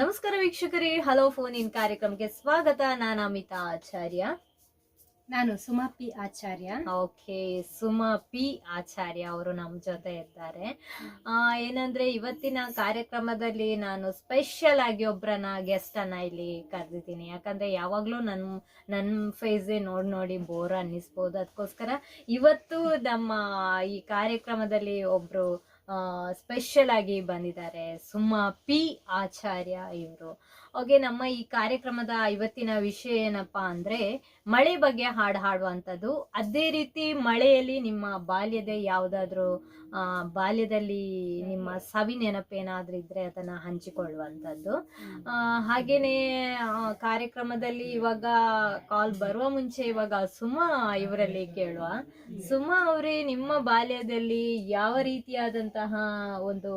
ನಮಸ್ಕಾರ ವೀಕ್ಷಕರೇ. Hello phone in ಕಾರ್ಯಕ್ರಮಕ್ಕೆ ಸ್ವಾಗತ. ನಾನು ಅಮಿತಾ ಆಚಾರ್ಯ. ನಾನು ಸುಮಪಿ ಆಚಾರ್ಯ. ಓಕೆ ಸುಮಾ ಪಿ ಆಚಾರ್ಯ ಅವರು ನಮ್ಮ ಜೊತೆ ಇದ್ದಾರೆ. ಏನಂದ್ರೆ ಇವತ್ತಿನ ಕಾರ್ಯಕ್ರಮದಲ್ಲಿ ನಾನು ಸ್ಪೆಷಲ್ ಆಗಿ ಒಬ್ಬರನ್ನ ಗೆಸ್ಟ್ ಅನ್ನ ಇಲ್ಲಿ ಕರೆದಿದ್ದೀನಿ. ಯಾಕಂದ್ರೆ ಯಾವಾಗ್ಲೂ ನನ್ನ ನನ್ನ ಫೇಸೇ ನೋಡಿ ನೋಡಿ ಬೋರ್ ಅನ್ನಿಸ್ಬೋದು. ಅದಕ್ಕೋಸ್ಕರ ಇವತ್ತು ನಮ್ಮ ಈ ಕಾರ್ಯಕ್ರಮದಲ್ಲಿ ಒಬ್ರು ಸ್ಪೆಷಲ್ ಆಗಿ ಬಂದಿದ್ದಾರೆ. ಸುಮ್ಮ ಪಿ ಆಚಾರ್ಯ ಇವರು. ಓಕೆ ನಮ್ಮ ಈ ಕಾರ್ಯಕ್ರಮದ ಇವತ್ತಿನ ವಿಷಯ ಏನಪ್ಪಾ ಅಂದ್ರೆ ಮಳೆ ಬಗ್ಗೆ ಹಾಡು ಹಾಡುವಂಥದ್ದು. ಅದೇ ರೀತಿ ಮಳೆಯಲ್ಲಿ ನಿಮ್ಮ ಬಾಲ್ಯದ ಯಾವುದಾದ್ರೂ ಬಾಲ್ಯದಲ್ಲಿ ನಿಮ್ಮ ಸವಿ ನೆನಪೇನಾದ್ರೂ ಇದ್ರೆ ಅದನ್ನ ಹಂಚಿಕೊಳ್ಳುವಂಥದ್ದು. ಹಾಗೇನೆ ಕಾರ್ಯಕ್ರಮದಲ್ಲಿ ಇವಾಗ ಕಾಲ್ ಬರುವ ಮುಂಚೆ ಇವಾಗ ಸುಮಾ ಇವರಲ್ಲಿ ಕೇಳುವ. ಸುಮಾ ಅವರೇ ನಿಮ್ಮ ಬಾಲ್ಯದಲ್ಲಿ ಯಾವ ರೀತಿಯಾದಂತಹ ಒಂದು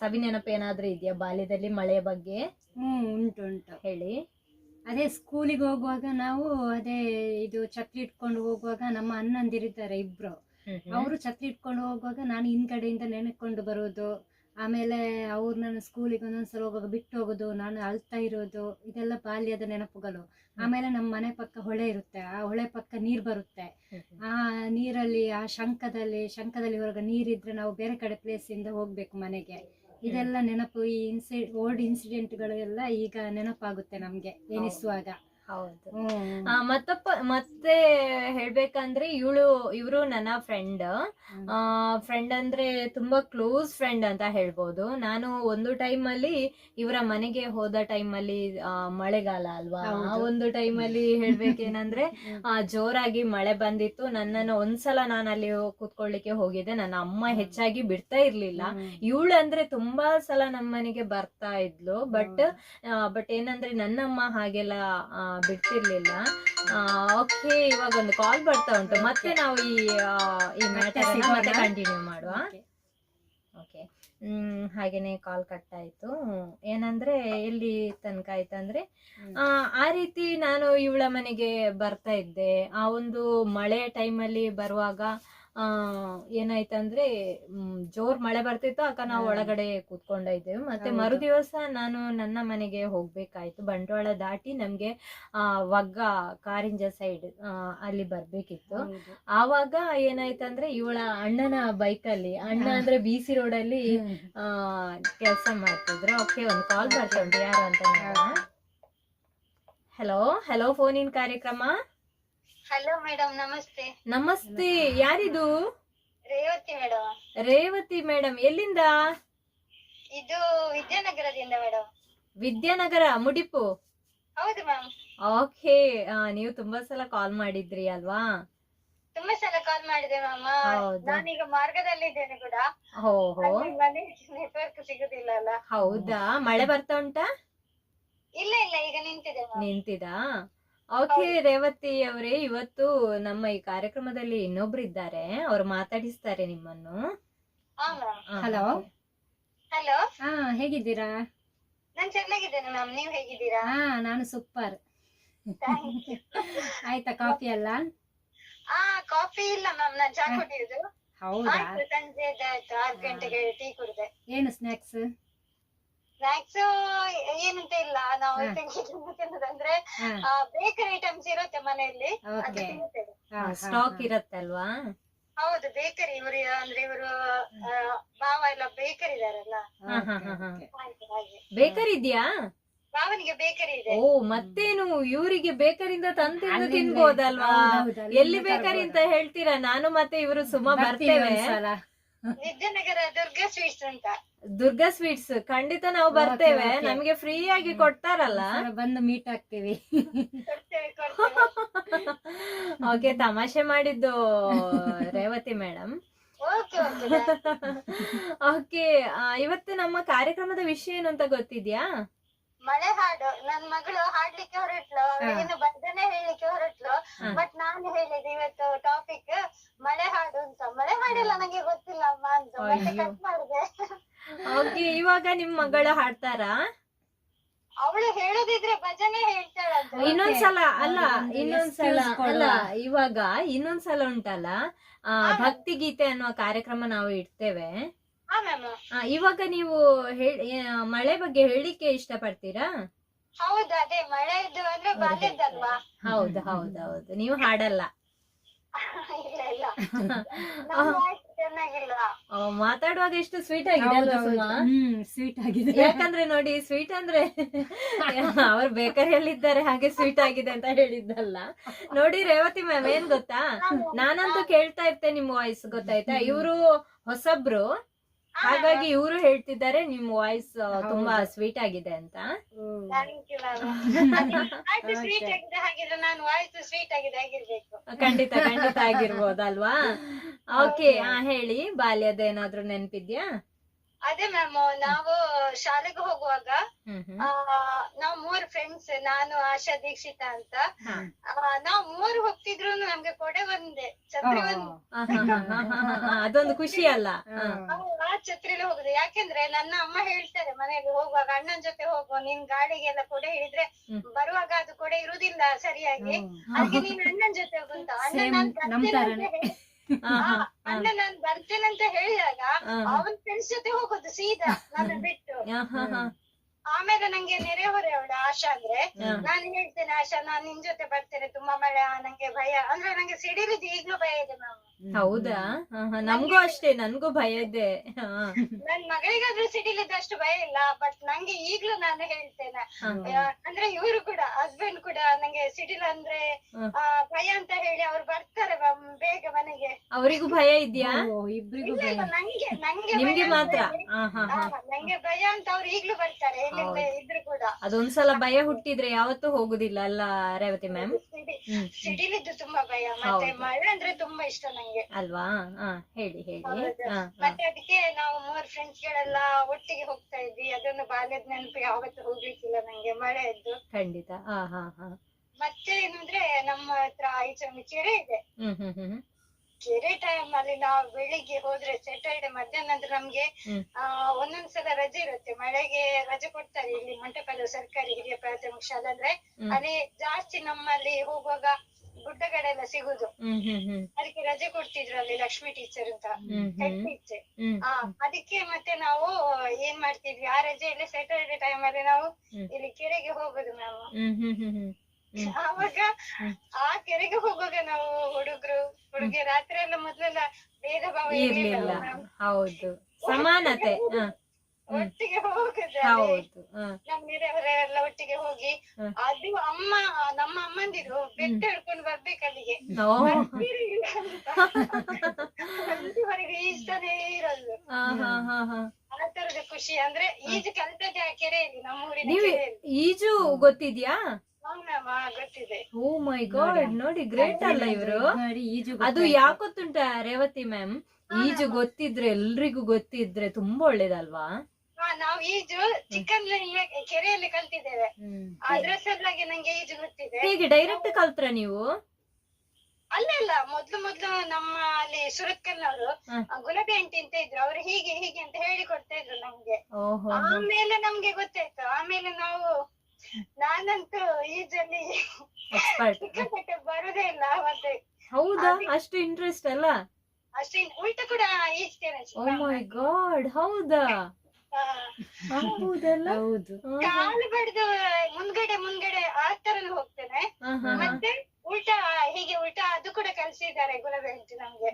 ಸವಿ ನೆನಪೇನಾದ್ರೂ ಇದೆಯಾ ಬಾಲ್ಯದಲ್ಲಿ ಮಳೆಯ ಬಗ್ಗೆ? ಹ್ಮ್ ಉಂಟು ಉಂಟು. ಹೇಳಿ. ಅದೇ ಸ್ಕೂಲಿಗೆ ಹೋಗುವಾಗ ನಾವು ಅದೇ ಇದು ಛತ್ರಿ ಇಟ್ಕೊಂಡು ಹೋಗುವಾಗ ನಮ್ಮ ಅಣ್ಣಂದಿರಿದ್ದಾರೆ ಇಬ್ರು. ಅವರು ಛತ್ರಿ ಇಟ್ಕೊಂಡು ಹೋಗುವಾಗ ನಾನು ಹಿಂದ್ಗಡೆಯಿಂದ ನೆನೆಕೊಂಡು ಬರೋದು ಆಮೇಲೆ ಅವ್ರು ನನ್ನ ಸ್ಕೂಲಿಗೆ ಒಂದೊಂದ್ಸಲ ಹೋಗುವಾಗ ಬಿಟ್ಟು ಹೋಗೋದು ನಾನು ಅಳ್ತಾ ಇರೋದು ಇದೆಲ್ಲ ಬಾಲ್ಯದ ನೆನಪುಗಳು. ಆಮೇಲೆ ನಮ್ಮ ಮನೆ ಪಕ್ಕ ಹೊಳೆ ಇರುತ್ತೆ ಆ ಹೊಳೆ ಪಕ್ಕ ನೀರ್ ಬರುತ್ತೆ. ಆ ನೀರಲ್ಲಿ ಆ ಶಂಕದಲ್ಲಿ ಶಂಕದಲ್ಲಿ ಹೊರಗೆ ನೀರಿದ್ರೆ ನಾವು ಬೇರೆ ಕಡೆ ಪ್ಲೇಸಿಂದ ಇಂದ ಹೋಗ್ಬೇಕು ಮನೆಗೆ. ಇದೆಲ್ಲ ನೆನಪು ಈ ಇನ್ಸಿ ಓಲ್ಡ್ ಇನ್ಸಿಡೆಂಟ್ಗಳು ಎಲ್ಲ ಈಗ ನೆನಪಾಗುತ್ತೆ ನಮ್ಗೆ ಎನಿಸುವಾಗ ಹೌದು. ಆ, ಮತ್ತಪ್ಪ ಮತ್ತೆ ಹೇಳ್ಬೇಕಂದ್ರೆ ಇವಳು ಇವರು ನನ್ನ ಫ್ರೆಂಡ್ ಫ್ರೆಂಡ್ ಅಂದ್ರೆ ತುಂಬಾ ಕ್ಲೋಸ್ ಫ್ರೆಂಡ್ ಅಂತ ಹೇಳ್ಬೋದು. ನಾನು ಒಂದು ಟೈಮ್ ಅಲ್ಲಿ ಇವರ ಮನೆಗೆ ಹೋದ ಟೈಮ್ ಅಲ್ಲಿ ಮಳೆಗಾಲ ಅಲ್ವಾ? ಆ ಒಂದು ಟೈಮ್ ಅಲ್ಲಿ ಹೇಳ್ಬೇಕೇನಂದ್ರೆ ಜೋರಾಗಿ ಮಳೆ ಬಂದಿತ್ತು. ನನ್ನನ್ನು ಒಂದ್ಸಲ ನಾನು ಅಲ್ಲಿ ಕೂತ್ಕೊಳ್ಳಿಕ್ಕೆ ಹೋಗಿದ್ದೆ. ನನ್ನ ಅಮ್ಮ ಹೆಚ್ಚಾಗಿ ಬಿಡ್ತಾ ಇರ್ಲಿಲ್ಲ. ಇವಳು ಅಂದ್ರೆ ತುಂಬಾ ಸಲ ನಮ್ಮ ಮನೆಗೆ ಬರ್ತಾ ಇದ್ಲು. ಬಟ್ ಬಟ್ ಏನಂದ್ರೆ ನನ್ನಮ್ಮ ಹಾಗೆಲ್ಲ ಬಿಡ್ತಿರ್ಲಿಲ್ಲ. ಓಕೆ ಇವಾಗ ಒಂದು ಕಾಲ್ ಬರ್ತಾ ಉಂಟು. ಮತ್ತೆ ನಾವು ಈ ಈ ಮ್ಯಾಟರ್. ಮತ್ತೆ ಕಂಟಿನ್ಯೂ ಮಾಡುವ. ಓಕೆ ಹ್ಮ್ ಹಾಗೇನೆ ಕಾಲ್ ಕಟ್ ಆಯ್ತು. ಏನಂದ್ರೆ ಎಲ್ಲಿ ತನಕ ಆಯ್ತಂದ್ರೆ ಆ ರೀತಿ ನಾನು ಇವಳ ಮನೆಗೆ ಬರ್ತಾ ಇದ್ದೆ. ಆ ಒಂದು ಮಳೆ ಟೈಮಲ್ಲಿ ಬರುವಾಗ ಆ ಏನಾಯ್ತಂದ್ರೆ ಜೋರ್ ಮಳೆ ಬರ್ತಿತ್ತು ಅಕ್ಕ ನಾವು ಒಳಗಡೆ ಕೂತ್ಕೊಂಡ ಇದ್ದೇವೆ. ಮತ್ತೆ ಮರು ಮರುದಿವಸ ನಾನು ನನ್ನ ಮನೆಗೆ ಹೋಗ್ಬೇಕಾಯ್ತು. ಬಂಟ್ವಾಳ ದಾಟಿ ನಮ್ಗೆ ಆ ವಗ್ಗ ಕಾರಿಂಜ ಸೈಡ್ ಅಲ್ಲಿ ಬರ್ಬೇಕಿತ್ತು. ಆವಾಗ ಏನಾಯ್ತಂದ್ರೆ ಇವಳ ಅಣ್ಣನ ಬೈಕಲ್ಲಿ ಅಣ್ಣ. ಅಂದ್ರೆ ಬಿ ಸಿ ರೋಡಲ್ಲಿ ಅಲ್ಲಿ ಆ ಕೆಲಸ ಮಾಡ್ತಿದ್ರು. ಓಕೆ ಒಂದು ಕಾಲ್ ಬರ್ತಾ ಉಂಟು. ಯಾರು ಅಂತ ಹಲೋ ಹಲೋ ಫೋನ್ ಇನ್ ಕಾರ್ಯಕ್ರಮ? ಹಲೋ ಮೇಡಮ್ ನಮಸ್ತೆ. ನಮಸ್ತೆ. ಯಾರಿದು? ರೇವತಿ ಮೇಡಮ್ ರೇವತಿ ಮೇಡಮ್ ಎಲ್ಲಿಂದ? ಇದು ವಿದ್ಯಾನಗರದಿಂದ ಮೇಡಮ್ ವಿದ್ಯಾನಗರ ಮುಡಿಪು? ಹೌದು ಮ್ಯಾಮ್ ಓಕೆ. ನೀವು ತುಂಬಾ ಸಲ ಕಾಲ್ ಮಾಡಿದ್ರಿ ಅಲ್ವಾ? ತುಂಬಾ ಸಲ ಕಾಲ್ ಮಾಡಿದೆ ಮ್ಯಾಮ್? ನಾನೀಗ ಮಾರ್ಗದಲ್ಲಿ ಇದ್ದೇನೆ ಕೂಡ. ಹೋ ಹೋ. ನೆಟ್ವರ್ಕ್ ಸಿಗುದಿಲ್ಲ ಅಲ್ಲ. ಹೌದಾ? ಮಳೆ ಬರ್ತಾ ಉಂಟಾ? ಇಲ್ಲ ಇಲ್ಲ. ಈಗ ನಿಂತಿದೆ ನಿಂತಿದಾ? ಓಕೆ ರೇವತಿ ಅವರೇ ಇವತ್ತು ನಮ್ಮ ಈ ಕಾರ್ಯಕ್ರಮದಲ್ಲಿ ಇನ್ನೊಬ್ರು ಇದ್ದಾರೆ ಅವ್ರು ಮಾತಾಡಿಸ್ತಾರೆ ನಿಮ್ಮನ್ನು. ಹಲೋ ಹಲೋ ಹಾ ಹೇಗಿದ್ದೀರಾ? ನಾನು ಚೆನ್ನಾಗಿದ್ದೇನೆ ಮ್ಯಾಮ್. ನೀವು ಹೇಗಿದ್ದೀರಾ? ಹಾ ನಾನು ಸೂಪರ್. Thank you. ಆಯ್ತಾ ಕಾಫಿ ಅಲ್ಲ ಆ ಕಾಫಿ ಇಲ್ಲ ಮ್ಯಾಮ್. ನಾನು ಚಾ ಕುಡಿಯೋದು. ಹೌದಾ? ಸಂಜೆ ಆಯ್ತು. ಆರು ಗಂಟೆಗೆ ಟೀ ಕುಡಿದೆ. ಏನು ಸ್ನಾಕ್ಸ್? ಸ್ನಾಕ್ಸ್ ಏನಂತ ಇಲ್ಲ. ನಾವು. ತಿನ್ನೋದಂದ್ರೆ ಬೇಕರಿ ಐಟಮ್ಸ್ ಇರುತ್ತೆ ಮನೆಯಲ್ಲಿ. ಅದು ತಿನ್ನುತ್ತೇವೆ. ಸ್ಟಾಕ್ ಇರತ್ತಲ್ವಾ? ಹೌದು ಬೇಕರಿ ಇವರು ಅಂದ್ರೆ ಇವರು ಮಾವ ಎಲ್ಲ ಬೇಕರಿ ಇದಾರಲ್ಲ. ಬೇಕರಿ ಇದೆಯಾ? ಮಾವನಿಗೆ ಬೇಕರಿ ಇದೆ. ಓ ಮತ್ತೇನು? ಇವರಿಗೆ ಬೇಕರಿಂದ ತಂದು ತಿನ್ಬೋದಲ್ವಾ? ಎಲ್ಲಿ ಬೇಕರಿ ಅಂತ ಹೇಳ್ತೀರಾ? ನಾನು ಮತ್ತೆ ಇವರು ಸುಮ್ಮ ಬರ್ತೇವೆ. ಒಂದ್ಸಲ. ವಿದ್ಯಾನಗರ ದುರ್ಗಾ ಸ್ವೀಟ್ಸ್ ಅಂತ. ದುರ್ಗಾ ಸ್ವೀಟ್ಸ್ ಖಂಡಿತ ನಾವು ಬರ್ತೇವೆ. ನಮ್ಗೆ ಫ್ರೀ ಆಗಿ ಕೊಡ್ತಾರಲ್ಲ? ಬಂದು ಮೀಟ್ ಆಗ್ತೀವಿ. ಓಕೆ ತಮಾಷೆ ಮಾಡಿದ್ದು Revathi madam okay okay okay ಇವತ್ತು ನಮ್ಮ ಕಾರ್ಯಕ್ರಮದ ವಿಷಯ ಏನು ಅಂತ ಗೊತ್ತಿದ್ಯಾ? ಮಳೆ ಹಾಡು. ನನ್ ಮಗಳು ಹಾಡ್ಲಿಕ್ಕೆ ಹೊರಟ್ಲು. ಏನು ಬರ್ದನೆ ಹೇಳಿಕ್ಕೆ ಹೊರಟ್ಲು. ಬಟ್ ನಾನು ಹೇಳಿದೆ ಇವತ್ತು ಟಾಪಿಕ್ ಮಳೆ ಹಾಡು ಅಂತ ಮಳೆ ಹಾಡಿಲ್ಲ ನಂಗೆ ಗೊತ್ತಿಲ್ಲ ಅಮ್ಮ ಅಂತ. ಮತ್ತೆ ಅಯ್ಯೋ. ಕಟ್ ಮಾಡಿದೆ. ಓಕೆ ಇವಾಗ ನಿಮ್ ಮಗಳು ಹಾಡ್ತಾರಾ? ಅವಳು ಹೇಳೋದಿದ್ರೆ ಭಜನೆ ಹೇಳ್ತಾಳಂತ ಇನ್ನೊಂದ್ಸಲ ಅಲ್ಲ ಇನ್ನೊಂದ್ ಇನ್ನೊಂದ್ಸಲ excuse ಕೊಡುವ. ಅಲ್ಲ ಇವಾಗ ಇನ್ನೊಂದ್ಸಲ ಉಂಟಲ್ಲ ಆ. ಭಕ್ತಿ ಗೀತೆ ಅನ್ನುವ ಕಾರ್ಯಕ್ರಮ ನಾವು ಇಡ್ತೇವೆ. ಹಾ ಮ್ಯಾಮ್ ಆ, ಇವಾಗ ನೀವು ಹೇಳ್- ಮಳೆ ಬಗ್ಗೆ ಹೇಳಿಕ್ಕೆ ಇಷ್ಟಪಡ್ತೀರಾ? ಹೌದು ಅದೇ ಮಳೆದು ಅಂದ್ರೆ ಬಾಲ್ಯದಲ್ವಾ ಹೌದು ಹೌದು ಹೌದು. ನೀವು ಹಾಡಲ್ಲ. ಮಾತಾಡುವಾಗ ಎಷ್ಟು ಸ್ವೀಟ್ ಆಗಿದೆ ಅಲ್ವಾ ಸುಮಾ ಹ್ಮ್ ಸ್ವೀಟ್ ಆಗಿದೆ. ಯಾಕಂದ್ರೆ ನೋಡಿ ಸ್ವೀಟ್ ಅಂದ್ರೆ ಅವ್ರು ಬೇಕರಿಯಲ್ಲಿದ್ದಾರೆ ಹಾಗೆ ಸ್ವೀಟ್ ಆಗಿದೆ ಅಂತ ಹೇಳಿದ್ದಲ್ಲ. ನೋಡಿ ರೇವತಿ ಮ್ಯಾಮ್ ಏನ್ ಗೊತ್ತಾ? ನಾನಂತೂ ಕೇಳ್ತಾ ಇರ್ತೇನೆ ನಿಮ್ ವಾಯ್ಸ್ ಗೊತ್ತಾಯ್ತಾ? ಇವರು ಹೊಸಬ್ರು. ಹಾಗಾಗಿ ಇವರು ಹೇಳ್ತಿದ್ದಾರೆ ನಿಮ್ ವಾಯ್ಸ್ ತುಂಬಾ ಸ್ವೀಟ್ ಆಗಿದೆ ಅಂತ. ಥ್ಯಾಂಕ್ ಯು ಆಯ್ತು ಸ್ವೀಟ್ ಆಗಿದೆ ಹಾಗಿದ್ರೆ ನಾನು ವಾಯ್ಸ್ ಸ್ವೀಟ್ ಆಗಿದೆ ಆಗಿರ್ಬೇಕು ಖಂಡಿತ ಖಂಡಿತ ಆಗಿರ್ಬೋದಲ್ವಾ? ಓಕೆ ಹೇಳಿ ಬಾಲ್ಯದ ಏನಾದ್ರೂ ನೆನ್ಪಿದ್ಯಾ? ಅದೇ ಮ್ಯಾಮ್ ನಾವು ಶಾಲೆಗೆ ಹೋಗುವಾಗ ಆ, ನಾವ್ ಮೂರ್ ಫ್ರೆಂಡ್ಸ್ ನಾನು ಆಶಾ ದೀಕ್ಷಿತ ಅಂತ ಆ, ನಾವ್ ಮೂರು ಹೋಗ್ತಿದ್ರು ನಮ್ಗೆ ಕೊಡೆ ಒಂದೇ ಛತ್ರಿ ಒಂದೇ ಆ, ಹಾ, ಹಾ, ಹಾ, ಹಾ, ಹಾ, ಹಾ. ಅದೊಂದು ಖುಷಿ ಅಲ್ಲ ಹಾ. ನಾವು ಆ ಛತ್ರಿಲಿ ಹೋಗುದು ಯಾಕೆಂದ್ರೆ ನನ್ನ ಅಮ್ಮ ಹೇಳ್ತಾರೆ ಮನೆಗೆ ಹೋಗುವಾಗ ಅಣ್ಣನ್ ಜೊತೆ ಹೋಗು ನಿನ್ ಗಾಡಿಗೆಲ್ಲ ಕೊಡೆ ಹಿಡಿದ್ರೆ ಹ್ಮ್. ಬರುವಾಗ ಅದು ಕೊಡೆ ಇರುದಿಲ್ಲ ಸರಿಯಾಗಿ ಅದಕ್ಕೆ ನೀನ್ ಅಣ್ಣನ್ ಜೊತೆ ಹೋಗುಂತ ಅಣ್ಣ Same ನಾನ್ ನಮ್ ಬರ್ತೇನೆ ಅಂತ ತರನೇ. ಹಾ, ಹಾ. ಅಣ್ಣ ನಾನ್ ಬರ್ತೇನೆ ಅಂತ ಹೇಳಿದಾಗ ಅವನ್ ಫ್ರೆಂಡ್ಸ್ ಜೊತೆ ಹೋಗುದು ಸೀದಾ ನನ್ನ ಬಿಟ್ಟು. ಆಮೇಲೆ ನಂಗೆ ನೆರೆಹೊರೆ ಅವಳು ಆಶಾ ಅಂದ್ರೆ. ನಾನು ಹೇಳ್ತೇನೆ ಆಶಾ ನಾನ್ ನಿನ್ ಜೊತೆ ಬರ್ತೇನೆ ತುಂಬಾ ಮಳೆ ನಂಗೆ ಭಯ. ಅಂದ್ರೆ ನಂಗೆ ಸಿಡಿಲಿದ್ದು ಈಗ್ಲೂ ಭಯ ಇದೆ ಮ್ಯಾಮ್ ಹೌದಾ. ನಮ್ಗೂ ಅಷ್ಟೇ ನನ್ಗೂ ಭಯ ಇದೆ. ನನ್ ಮಗಳಿಗಾದ್ರೂ ಸಿಟಿಲಿ ಅಷ್ಟು ಭಯ ಇಲ್ಲ ಬಟ್ ನಂಗೆ ಈಗ್ಲೂ ನಾನು ಹೇಳ್ತೇನೆ. ಅಂದ್ರೆ ಇವರು ಕೂಡ ಹಸ್ಬೆಂಡ್ ಕೂಡ ನಂಗೆ ಸಿಟಿಲ್ ಅಂದ್ರೆ ಆ, ಭಯ ಅಂತ ಹೇಳಿ ಅವ್ರು ಬರ್ತಾರೆ ಬೇಗ ಮನೆಗೆ. ಅವರಿಗೂ ಭಯ ಇದ್ಯಾ? ಇಬ್ರಿಗೂ ನಂಗೆ ನಂಗೆ ನಿಮ್ಗೆ ಮಾತ್ರ? ನಂಗೆ ಭಯ ಅಂತ ಅವ್ರು ಈಗ್ಲೂ ಬರ್ತಾರೆ ಎಲ್ಲಿಂದ ಇದ್ರು ಕೂಡ. ಅದೊಂದ್ಸಲ ಭಯ ಹುಟ್ಟಿದ್ರೆ ಯಾವತ್ತೂ ಹೋಗುದಿಲ್ಲ ಅಲ್ಲ ರೇವತಿ ಮ್ಯಾಮ್? ಸಿಡಿ- ಸಿಡಿಲಿದ್ದು ತುಂಬಾ ಭಯ ಮತ್ತೆ. ಮಳೆ ಅಂದ್ರೆ ತುಂಬಾ ಇಷ್ಟ ನಂಗೆ. ಅಲ್ವಾ? ಹೇಳಿ ಹೇಳಿ. ಮತ್ತೆ ಅದಕ್ಕೆ ನಾವು ಮೂರ್ ಫ್ರೆಂಡ್ಸ್ ಗಳೆಲ್ಲ ಒಟ್ಟಿಗೆ ಹೋಗ್ತಾ ಇದ್ವಿ. ಅದೊಂದು ಬಾಲ್ಯದ ನೆನಪು ಯಾವತ್ತು ಹೋಗ್ಲಿಕ್ಕಿಲ್ಲ ನಂಗೆ ಮಳೆ ಇದ್ದು ಖಂಡಿತ ಮತ್ತೆ ಏನಂದ್ರೆ ನಮ್ಮ ಹತ್ರ ಈಚೆ ಒಂದು ಕೆರೆ ಇದೆ. ಕೆರೆ ಟೈಮ್ ಅಲ್ಲಿ ನಾವು ಬೆಳಿಗ್ಗೆ ಹೋದ್ರೆ ಸ್ಯಾಟರ್ಡೆ ಮಧ್ಯಾಹ್ನ ನಂತರ ನಮ್ಗೆ ಆ ಒಂದೊಂದ್ಸಲ ರಜೆ ಇರುತ್ತೆ. ಮಳೆಗೆ ರಜೆ ಕೊಡ್ತಾರೆ ಇಲ್ಲಿ ಮಂಟಪದ ಸರ್ಕಾರಿ ಹಿರಿಯ ಪ್ರಾಥಮಿಕ ಶಾಲೆ ಅಂದ್ರೆ. ಅಲ್ಲಿ ಜಾಸ್ತಿ ನಮ್ಮಲ್ಲಿ ಹೋಗುವಾಗ ಗುಡ್ಡಗಳೆಲ್ಲ ಸಿಗುದು. ಅದಕ್ಕೆ ರಜೆ ಕೊಡ್ತಿದ್ರು ಅಲ್ಲಿ ಲಕ್ಷ್ಮಿ ಟೀಚರ್ ಅಂತ. ಹೆಡ್ ಟೀಚರ್ ಆ ಅದಕ್ಕೆ ಮತ್ತೆ ನಾವು ಏನ್ ಮಾಡ್ತಿದ್ವಿ? ಆ ರಜೆಯಲ್ಲಿ ಸ್ಯಾಟರ್ಡೆ ಟೈಮ್ ಅಲ್ಲಿ ನಾವು ಇಲ್ಲಿ ಕೆರೆಗೆ ಹೋಗುದು ನಾವು. ಆವಾಗ ಆ ಕೆರೆಗೆ ಹೋಗುವಾಗ ನಾವು ಹುಡುಗರು ಹುಡುಗಿ ರಾತ್ರಿ ಎಲ್ಲ ಮೊದ್ಲೆಲ್ಲ ಭೇದ ಭಾವ ಇರ್ಲಿಲ್ಲ. ಹೌದು. ಸಮಾನತೆ. ಒಟ್ಟಿಗೆ ಹೋಗುದು ಹೌದು. ನಮ್ ನೆರೆಹೊರೆಯವರೆಲ್ಲ ಒಟ್ಟಿಗೆ ಹೋಗಿ. ಅದು ಅಮ್ಮ ನಮ್ಮ ಅಮ್ಮಂದಿರು ಬೆಟ್ಟ ಹಿಡ್ಕೊಂಡು ಬರ್ಬೇಕು ಅಲ್ಲಿಗೆ. ಅಲ್ಲಿವರೆಗೆ ಈಜ್ತಾನೇ ಇರೋದು. ಹಾ ಹಾ ಹಾ ಹಾ. ಆ ತರದ ಖುಷಿ. ಅಂದ್ರೆ ಈಜು ಕಲ್ತದೆ ಆ ಕೆರೆಯಲ್ಲಿ ನಮ್ಮೂರಿನ ಈಜು ಗೊತ್ತಿದ್ಯಾ? ಓ ಮೈ ಗಾಡ್ ನೋಡಿ. ಗ್ರೇಟ್ ಅಲ್ಲ ಇವರು? ಅದು ಯಾಕೊತ್ತುಂಟ ರೇವತಿ ಮ್ಯಾಮ್? ಈಜು ಗೊತ್ತಿದ್ರೆ ಎಲ್ರಿಗೂ ಗೊತ್ತಿದ್ರೆ ತುಂಬಾ ಒಳ್ಳೇದಲ್ವಾ? ಹಾ ನಾವು ಈಜು ಚಿಕ್ಕನ್ ಕೆರೆಯಲ್ಲಿ ಕಲ್ತಿದ್ದೇವೆ. ಅದ್ರ ಸಲುವಾಗಿ ನಂಗೆ ಈಜು ಗೊತ್ತಿದೆ. ಹೇಗೆ ಡೈರೆಕ್ಟ್ ಕಲ್ತ್ರ ನೀವು? ಅಲ್ಲ ಅಲ್ಲ ಮೊದ್ಲು ಮೊದ್ಲು ನಮ್ಮ ಅಲ್ಲಿ ಸುರತ್ಕಲ್ನವರು. ಗುಲಾಬಿ ಆಂಟಿ ಅಂತ ಇದ್ರು. ಅವ್ರು ಹೀಗೆ ಹೀಗೆ ಅಂತ ಹೇಳಿ ಕೊಡ್ತಾ ಇದ್ರು ನಮ್ಗೆ. ಓಹೋ ಆಮೇಲೆ ನಮ್ಗೆ ಗೊತ್ತಾಯ್ತು. ಆಮೇಲೆ ನಾವು ನಾನಂತೂ ಈಜಲ್ಲಿ ಸಿಕ್ಕಾಪಟ್ಟೆ ಬರುದೇ ಇಲ್ಲ ಮತ್ತೆ ಹೌದಾ? ಅಷ್ಟು ಇಂಟ್ರೆಸ್ಟ್ ಅಲ್ಲ? ಅಷ್ಟೇ ಉಲ್ಟ ಕೂಡ ಈಜ್ತೇನೆ ಓ ಮೈ ಗಾಡ್ ಹೌದಾ? ಹೌದಲ್ಲ? ಹೌದು. ಕಾಲು ಬಡ್ದು ಮುಂದ್ಗಡೆ ಮುಂದ್ಗಡೆ ಆ ತರ ಹೋಗ್ತೇನೆ. ಮತ್ತೆ ಉಲ್ಟಾ ಹೀಗೆ ಉಲ್ಟಾ ಅದು ಕೂಡ ಕಲ್ಸಿದ್ದಾರೆ ಗುಲಾಬಿ ಆಂಟಿ ನಮ್ಗೆ.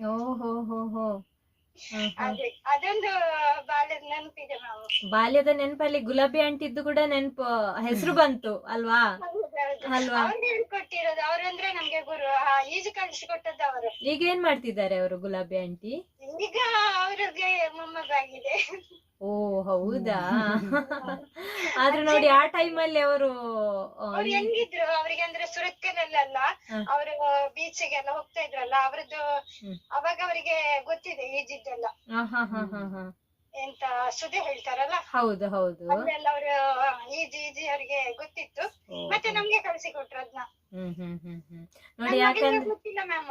ಅದೊಂದು ಬಾಲ್ಯದ ನೆನಪಿದೆ ನಾವು ಬಾಲ್ಯದ ನೆನಪಲ್ಲಿ ಗುಲಾಬಿ ಅಂಟಿದ್ದು ಕೂಡ ನೆನಪು ಹೆಸರು ಬಂತು ಅಲ್ವಾ? ಅಲ್ವಾ? ಅವ್ರಂದ್ರೆ ನಮ್ಗೆ ಗುರು ಆ, ಈಜು ಕಲಿಸಿಕೊಟ್ಟದ್ದು ಅವರು. ಈಗ ಏನ್ ಮಾಡ್ತಿದ್ದಾರೆ ಅವರು ಗುಲಾಬಿ ಆಂಟಿ? ಈಗ ಅವ್ರಿಗೆ ಮೊಮ್ಮಗಾಗಿದೆ. ಓ ಹೌದಾ? ಆದ್ರೆ ನೋಡಿ ಆ ಟೈಮಲ್ಲಿ ಅವರು ಅವ್ರು ಹೆಂಗಿದ್ರು? ಅವ್ರಿಗೆ ಅಂದ್ರೆ ಸುರತ್ಕಲಲ್ಲ ಹ. ಅವರು ಬೀಚ್ಗೆಲ್ಲ ಹೋಗ್ತಾ ಇದ್ರಲ್ಲ ಅವ್ರದ್ದು ಅವಾಗ ಅವರಿಗೆ ಗೊತ್ತಿದೆ ಈಜಿದ್ದೆಲ್ಲ. ಎಂತ ಸುದೆ ಹೇಳ್ತಾರಲ್ಲ? ಹೌದು ಹೌದು. ಅವರು ಈಜಿ ಈಜಿ ಅವ್ರಿಗೆ ಗೊತ್ತಿತ್ತು. ಮತ್ತೆ ನಮ್ಗೆ ಕಳ್ಸಿ ಕೊಟ್ರು ಅದನ್ನ ಹ್ಮ್ ಹ್ಮ್ ಹ್ಮ್ ಹ್ಮ್. ನೋಡಿ ಯಾಕಂದ್ರೆ ಗೊತ್ತಿಲ್ಲ ಮ್ಯಾಮ್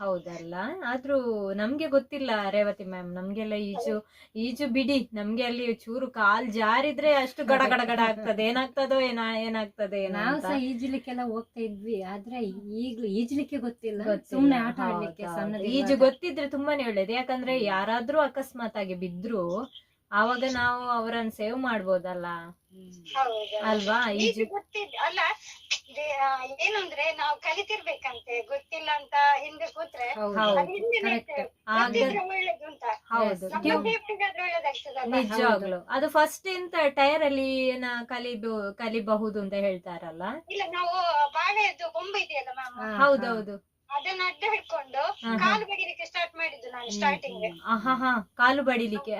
ಹೌದಲ್ಲ? ಆದ್ರೂ ನಮ್ಗೆ ಗೊತ್ತಿಲ್ಲ ರೇವತಿ ಮ್ಯಾಮ್ ನಮ್ಗೆಲ್ಲ ಈಜು ಈಜು ಬಿಡಿ. ನಮ್ಗೆ ಅಲ್ಲಿ ಚೂರು ಕಾಲ್ ಜಾರಿದ್ರೆ ಅಷ್ಟು ಗಡ ಗಡ ಗಡ ಆಗ್ತದೆ. ಏನಾಗ್ತದೋ ಏನ ಏನಾಗ್ತದೆ ಏನೋ ನಾವು ಅಂತ. ಸಹ ಈಜ್ಲಿಕ್ಕೆಲ್ಲ ಹೋಗ್ತಾ ಇದ್ವಿ. ಆದ್ರೆ ಈಗ್ಲೂ ಈಜ್ಲಿಕ್ಕೆ ಗೊತ್ತಿಲ್ಲ. ಸುಮ್ನೆ ಆಟ ಆಡ್ಲಿಕ್ಕೆ. ಈಜು ಗೊತ್ತಿದ್ರೆ ತುಂಬಾನೇ ಒಳ್ಳೇದು. ಯಾಕಂದ್ರೆ ಯಾರಾದ್ರೂ ಅಕಸ್ಮಾತ್ ಆಗಿ ಬಿದ್ರು ಆವಾಗ ನಾವು ಅವರನ್ನ ಸೇವ್ ಮಾಡ್ಬೋದಲ್ಲ? ಹೌದು. ಅಲ್ವಾ? ಈಜು ಅಲ್ಲ ಇದೇ, ಆ, ಏನು ಅಂದ್ರೆ ನಾವು ಕಲಿತಿರ್ಬೇಕಂತೆ ಗೊತ್ತಿಲ್ಲ ಅಂತ ಹಿಂದೆ ಕೂತ್ರೆ. ನಿಜವಾಗ್ಲು. ಅದು ಫಸ್ಟ್ ಇಂತ ಟೈರ್ ಅಲ್ಲಿ ಏನ ಕಲಿಬೋ ಕಲಿಬಹುದು ಅಂತ ಹೇಳ್ತಾರಲ್ಲ? ಇಲ್ಲ ನಾವು ಬಾಳೆದು ಕೊಂಬು ಇದೆಯಲ್ಲ ಮ್ಯಾಮ್ ಹೌದೌದು. ಅದನ್ನ ಅಡ್ಡ ಹಿಡ್ಕೊಂಡು. ಕಾಲು ಬಡಿಲಿಕ್ಕೆ ಸ್ಟಾರ್ಟ್ ಮಾಡಿದ್ದು ನಾನು ಸ್ಟಾರ್ಟಿಂಗ್ ಕಾಲು ಬಡಿಲಿಕ್ಕೆ.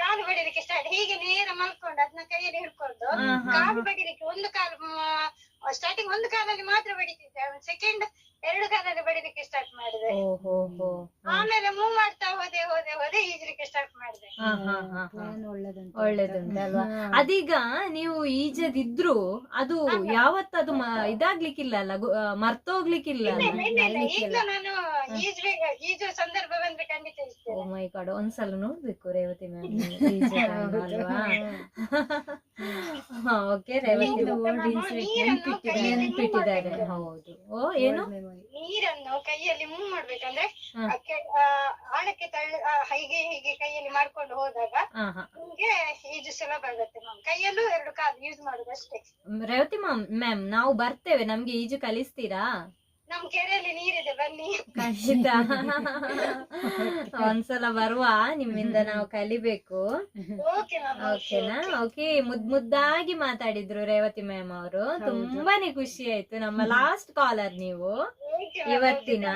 ಕಾಲು ಬಡಿಲಿಕ್ಕೆ ಸ್ಟಾರ್ಟ್ ಹೀಗೆ ನೇರ ಮಲ್ಕೊಂಡು ಅದನ್ನ ಕೈಯಲ್ಲಿ ಹಿಡ್ಕೊಂಡು ಕಾಲು ಬಡಿಲಿಕ್ಕೆ ಒಂದು ಕಾಲು ಸ್ಟಾರ್ಟಿಂಗ್ ಒಂದು ಕಾಲಲ್ಲಿ ಮಾತ್ರ ಬಡಿತಿದ್ದೆ ಸೆಕೆಂಡ್ ಎರಡು ಕಾಲಲ್ಲಿ ಬಡಿಲಿಕ್ಕೆ ಸ್ಟಾರ್ಟ್ ಮಾಡಿದೆ. ಆಮೇಲೆ ಮೂವ್ ಮಾಡ್ತಾ ಹೋದೆ ಹೋದೆ ಹೋದೆ ಈಜಲಿಕ್ಕೆ ಸ್ಟಾರ್ಟ್ ಮಾಡಿದೆ. ಹಾ ಹಾ ಹಾ ಹಾ. Plan ಒಳ್ಳೆದುಂಟು. ಒಳ್ಳೇದುಂಟಲ್ವಾ. ಅದೀಗ ನೀವು ಈಜದಿದ್ರು ಅದು ಯಾವತ್ತದು ಮ- ಇದಾಗ್ಲಿಕ್ಕಿಲ್ಲ ಅಲ್ಲ? ಮರ್ತೋಗ್ಲಿಕ್ಕಿಲ್ಲ ಇಲ್ಲ ಇಲ್ಲ ಇಲ್ಲ ನಡೀಲಿಕ್ಕಿಲ್ಲ. ನಾನು ಈಜ್ಬೇಕು ಈಜು ಸಂದರ್ಭ ಬಂದ್ರೆ ಖಂಡಿತ ಓ ಇರ್ತೇನೆ ಮೈ ಗಾಡ್ ಒಂದ್ಸಲ ನೋಡ್ಬೇಕು ರೇವತಿ ಮ್ಯಾಮ್. ಅಲ್ವಾ? ಓಕೆ ರೇವತಿ ನೆನ್ಪಿಟ್ಟಿದ್ದಾರೆ. ಹೌದು. ಓ ಏನು. ನೀರನ್ನು ಕೈಯಲ್ಲಿ ಮೂವ್ ಮಾಡ್ಬೇಕಂದ್ರೆ ಆಳಕ್ಕೆ ತಳ್ಳ ಆ, ಹೀಗೆ ಹೀಗೆ ಕೈಯಲ್ಲಿ ಮಾಡ್ಕೊಂಡು ಹೋದಾಗ ನಿಮ್ಗೆ ಈಜು ಸುಲಭ ಆಗುತ್ತೆ ಮ್ಯಾಮ್ ಕೈಯಲ್ಲೂ ಎರಡು ಕಾಲು ಯೂಸ್ ಮಾಡುದು ಅಷ್ಟೇ ರೇವತಿ ಮ್ಯಾಮ್ ಮ್ಯಾಮ್ ನಾವು ಬರ್ತೇವೆ. ನಮ್ಗೆ ಈಜು ಕಲಿಸ್ತೀರಾ? ನಮ್ ಕೆರೆಯಲ್ಲಿ ನೀರಿದೆ ಬನ್ನಿ. ಖಂಡಿತ. ಒಂದ್ಸಲ ಬರುವ ನಿಮ್ಮಿಂದ ನಾವು ಕಲಿಬೇಕು. ಓಕೆ ಮ್ಯಾಮ್ ಓಕೆನಾ? ಓಕೆ. ಮುದ್ ಮುದ್ದಾಗಿ ಮಾತಾಡಿದ್ರು ರೇವತಿ ಮ್ಯಾಮ್ ಅವರು. ತುಂಬಾನೇ ಖುಷಿ ಆಯ್ತು. ನಮ್ಮ ಲಾಸ್ಟ್ ಕಾಲರ್ ನೀವು. ಇವತ್ತಿನ.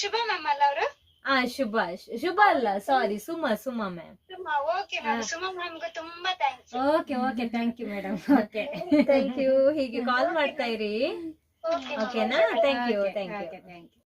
ಶುಭ ಮ್ಯಾಮ್ ಅಲ್ಲ ಅವರು? ಆ ಶುಭ ಶುಭ ಅಲ್ಲ sorry Suma Suma ma'am. Suma okay ma'am. Suma ಮ್ಯಾಮ್ಗೂ ತುಂಬಾ thanks okay okay thank you madam okay thank you ಹೀಗೆ ಕಾಲ್ ಮಾಡ್ತಾ ಇರಿ. ಓಕೆ ಓಕೆನಾ thank you thank you thank you